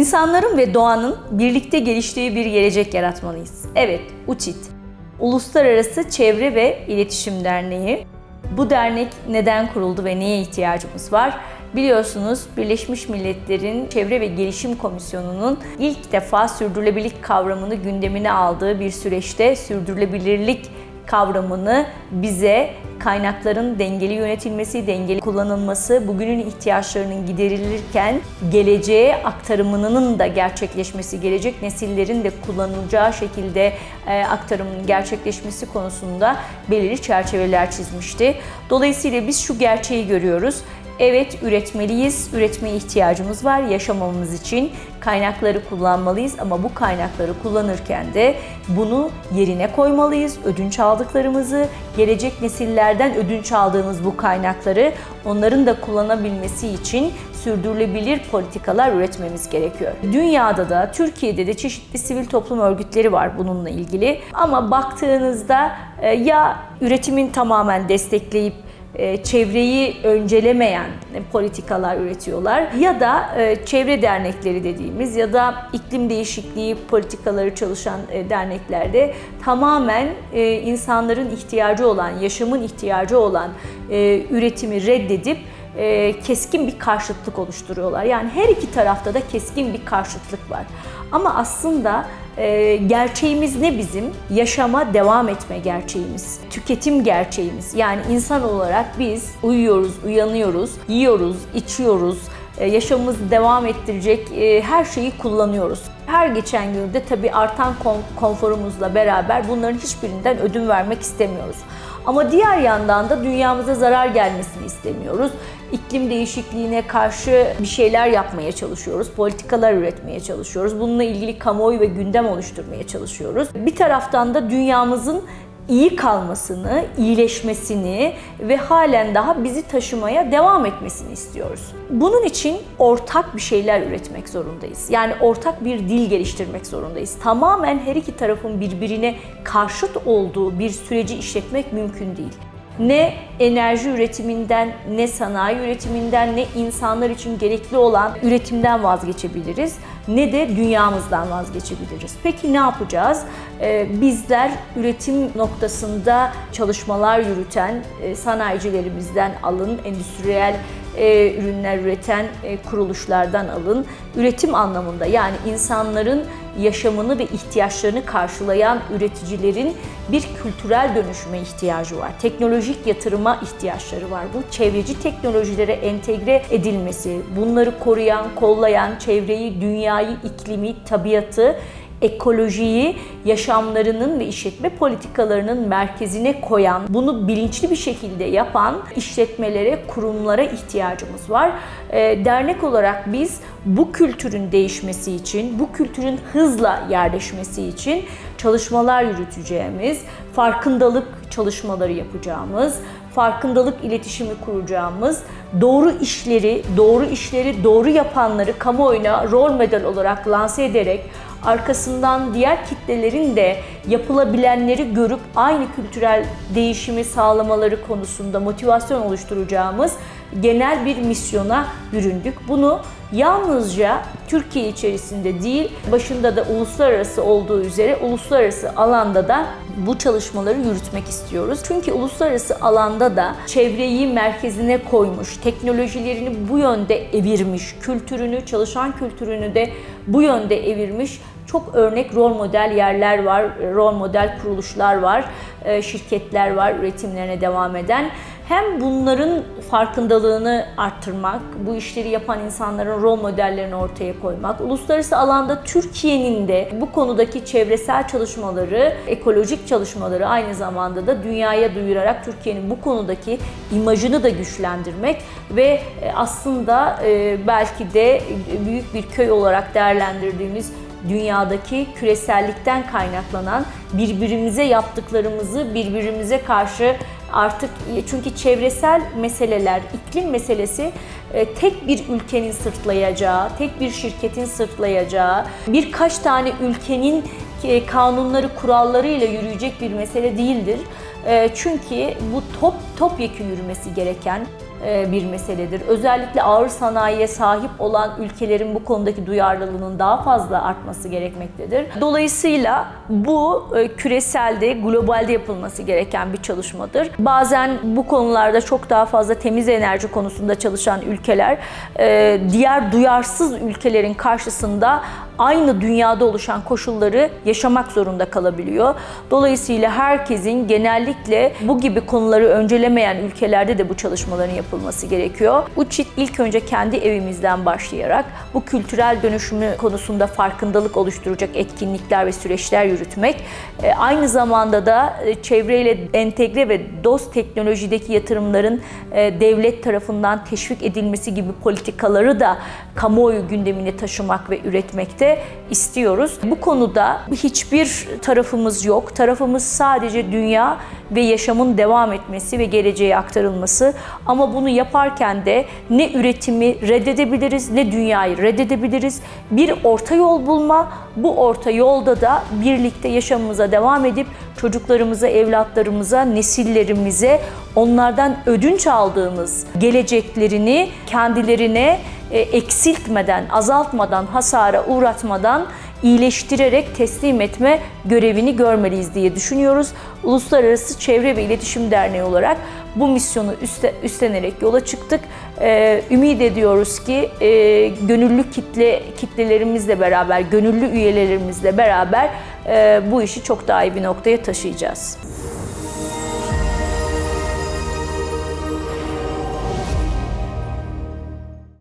İnsanların ve doğanın birlikte geliştiği bir gelecek yaratmalıyız. Evet, UÇİT, Uluslararası Çevre ve İletişim Derneği. Bu dernek neden kuruldu ve neye ihtiyacımız var? Biliyorsunuz Birleşmiş Milletler'in Çevre ve Gelişim Komisyonu'nun ilk defa sürdürülebilirlik kavramını gündemine aldığı bir süreçte sürdürülebilirlik kavramını bize kaynakların dengeli yönetilmesi, dengeli kullanılması, bugünün ihtiyaçlarının giderilirken geleceğe aktarımının da gerçekleşmesi, gelecek nesillerin de kullanılacağı şekilde e, aktarımının gerçekleşmesi konusunda belirli çerçeveler çizmişti. Dolayısıyla biz şu gerçeği görüyoruz. Evet üretmeliyiz, üretmeye ihtiyacımız var yaşamamız için. Kaynakları kullanmalıyız ama bu kaynakları kullanırken de bunu yerine koymalıyız. Ödünç aldıklarımızı, gelecek nesillerden ödünç aldığımız bu kaynakları onların da kullanabilmesi için sürdürülebilir politikalar üretmemiz gerekiyor. Dünyada da, Türkiye'de de çeşitli sivil toplum örgütleri var bununla ilgili. Ama baktığınızda e, ya üretimin tamamen destekleyip çevreyi öncelemeyen politikalar üretiyorlar ya da e, çevre dernekleri dediğimiz ya da iklim değişikliği politikaları çalışan e, derneklerde tamamen insanların ihtiyacı olan, yaşamın ihtiyacı olan üretimi reddedip keskin bir karşıtlık oluşturuyorlar. Yani her iki tarafta da keskin bir karşıtlık var. Ama aslında e, gerçeğimiz ne bizim? Yaşama devam etme gerçeğimiz. Tüketim gerçeğimiz. Yani insan olarak biz uyuyoruz, uyanıyoruz, yiyoruz, içiyoruz, e, yaşamımızı devam ettirecek e, her şeyi kullanıyoruz. Her geçen günde tabii artan konforumuzla beraber bunların hiçbirinden ödün vermek istemiyoruz. Ama diğer yandan da dünyamıza zarar gelmesini istemiyoruz. İklim değişikliğine karşı bir şeyler yapmaya çalışıyoruz. Politikalar üretmeye çalışıyoruz. Bununla ilgili kamuoyu ve gündem oluşturmaya çalışıyoruz. Bir taraftan da dünyamızın iyi kalmasını, iyileşmesini ve halen daha bizi taşımaya devam etmesini istiyoruz. Bunun için ortak bir şeyler üretmek zorundayız. Yani ortak bir dil geliştirmek zorundayız. Tamamen her iki tarafın birbirine karşıt olduğu bir süreci işletmek mümkün değil ne enerji üretiminden, ne sanayi üretiminden, ne insanlar için gerekli olan üretimden vazgeçebiliriz, ne de dünyamızdan vazgeçebiliriz. Peki ne yapacağız? Ee, bizler üretim noktasında çalışmalar yürüten e, sanayicilerimizden alın, endüstriyel e, ürünler üreten e, kuruluşlardan alın. Üretim anlamında yani insanların yaşamını ve ihtiyaçlarını karşılayan üreticilerin bir kültürel dönüşüme ihtiyacı var. Teknolojik yatırıma ihtiyaçları var. Bu çevreci teknolojilere entegre edilmesi, bunları koruyan, kollayan, çevreyi, dünyayı, iklimi, tabiatı ekolojiyi yaşamlarının ve işletme politikalarının merkezine koyan, bunu bilinçli bir şekilde yapan işletmelere, kurumlara ihtiyacımız var. Ee, dernek olarak biz bu kültürün değişmesi için, bu kültürün hızla yerleşmesi için çalışmalar yürüteceğimiz, farkındalık çalışmaları yapacağımız, farkındalık iletişimi kuracağımız, doğru işleri, doğru işleri doğru yapanları kamuoyuna rol model olarak lanse ederek arkasından diğer kitlelerin de yapılabilenleri görüp aynı kültürel değişimi sağlamaları konusunda motivasyon oluşturacağımız genel bir misyona büründük. Bunu yalnızca Türkiye içerisinde değil, başında da uluslararası olduğu üzere uluslararası alanda da bu çalışmaları yürütmek istiyoruz. Çünkü uluslararası alanda da çevreyi merkezine koymuş, teknolojilerini bu yönde evirmiş, kültürünü, çalışan kültürünü de bu yönde evirmiş çok örnek rol model yerler var, rol model kuruluşlar var, e, şirketler var üretimlerine devam eden. Hem bunların farkındalığını arttırmak, bu işleri yapan insanların rol modellerini ortaya koymak, uluslararası alanda Türkiye'nin de bu konudaki çevresel çalışmaları, ekolojik çalışmaları aynı zamanda da dünyaya duyurarak Türkiye'nin bu konudaki imajını da güçlendirmek ve e, aslında e, belki de büyük bir köy olarak değerlendirdiğimiz dünyadaki küresellikten kaynaklanan birbirimize yaptıklarımızı birbirimize karşı artık çünkü çevresel meseleler, iklim meselesi e, tek bir ülkenin sırtlayacağı, tek bir şirketin sırtlayacağı, birkaç tane ülkenin e, kanunları, kurallarıyla yürüyecek bir mesele değildir. E, çünkü bu top topyekun yürümesi gereken e, bir meseledir. Özellikle ağır sanayiye sahip olan ülkelerin bu konudaki duyarlılığının daha fazla artması gerekmektedir. Dolayısıyla bu e, küreselde, globalde yapılması gereken bir çalışmadır. Bazen bu konularda çok daha fazla temiz enerji konusunda çalışan ülkeler e, diğer duyarsız ülkelerin karşısında aynı dünyada oluşan koşulları yaşamak zorunda kalabiliyor. Dolayısıyla herkesin genellikle bu gibi konuları öncelemeyen ülkelerde de bu çalışmaların yapılması gerekiyor. UÇİT ilk önce kendi evimizden başlayarak bu kültürel dönüşümü konusunda farkındalık oluşturacak etkinlikler ve süreçler yürütmek, e, aynı zamanda da e, çevreyle entegre ve dost teknolojideki yatırımların e, devlet tarafından teşvik edilmesi gibi politikaları da kamuoyu gündemine taşımak ve üretmekte istiyoruz. Bu konuda hiçbir tarafımız yok. Tarafımız sadece dünya ve yaşamın devam etmesi ve geleceğe aktarılması. Ama bunu yaparken de ne üretimi reddedebiliriz ne dünyayı reddedebiliriz. Bir orta yol bulma, bu orta yolda da birlikte yaşamımıza devam edip çocuklarımıza, evlatlarımıza, nesillerimize onlardan ödünç aldığımız geleceklerini kendilerine eksiltmeden, azaltmadan, hasara uğratmadan iyileştirerek teslim etme görevini görmeliyiz diye düşünüyoruz. Uluslararası Çevre ve İletişim Derneği olarak bu misyonu üstlenerek yola çıktık. Ee, ümit ediyoruz ki e, gönüllü kitle kitlelerimizle beraber, gönüllü üyelerimizle beraber e, bu işi çok daha iyi bir noktaya taşıyacağız.